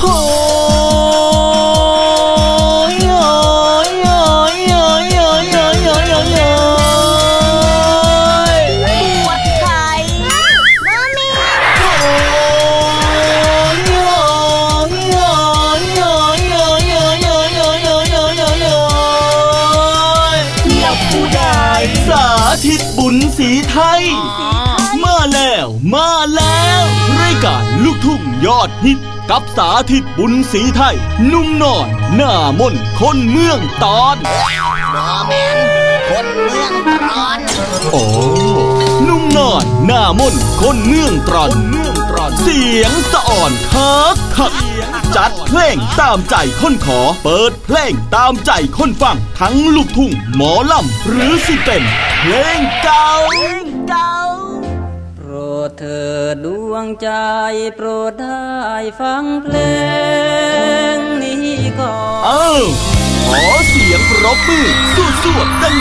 โอ้ยโอยโอยโอยโอยโอยโอยโอยโอยปวดไข่มามีโอยโอยโอยโอยโอยโอยโอยโอยโอยโอยโอยโอ้ยเกี่ยวผู้ใดสาธิตบุญสีไทย มาแล้ว มาแล้ว งยอดฮิตกับสาธิตบุญสีไทยหนุ่มน้อย หน้ามนต์คนเมืองตอนบอแมนคนเมืองร้อนโอ้หนุ่มน้อย หน้ามนต์คนเมืองตรอนเมืองตรอนเสียงสะอ่อนคักคักจัดเพลงตามใจคนขอ เปิดเพลงตามใจคนฟัง ทั้งลูกทุ่งหมอลำหรือสิเป็นเพลงเก่า วงใจโปรดได้ฟังเพลงนี้ก่อน เอ้าขอเสียงปรบมือสู้ๆดัง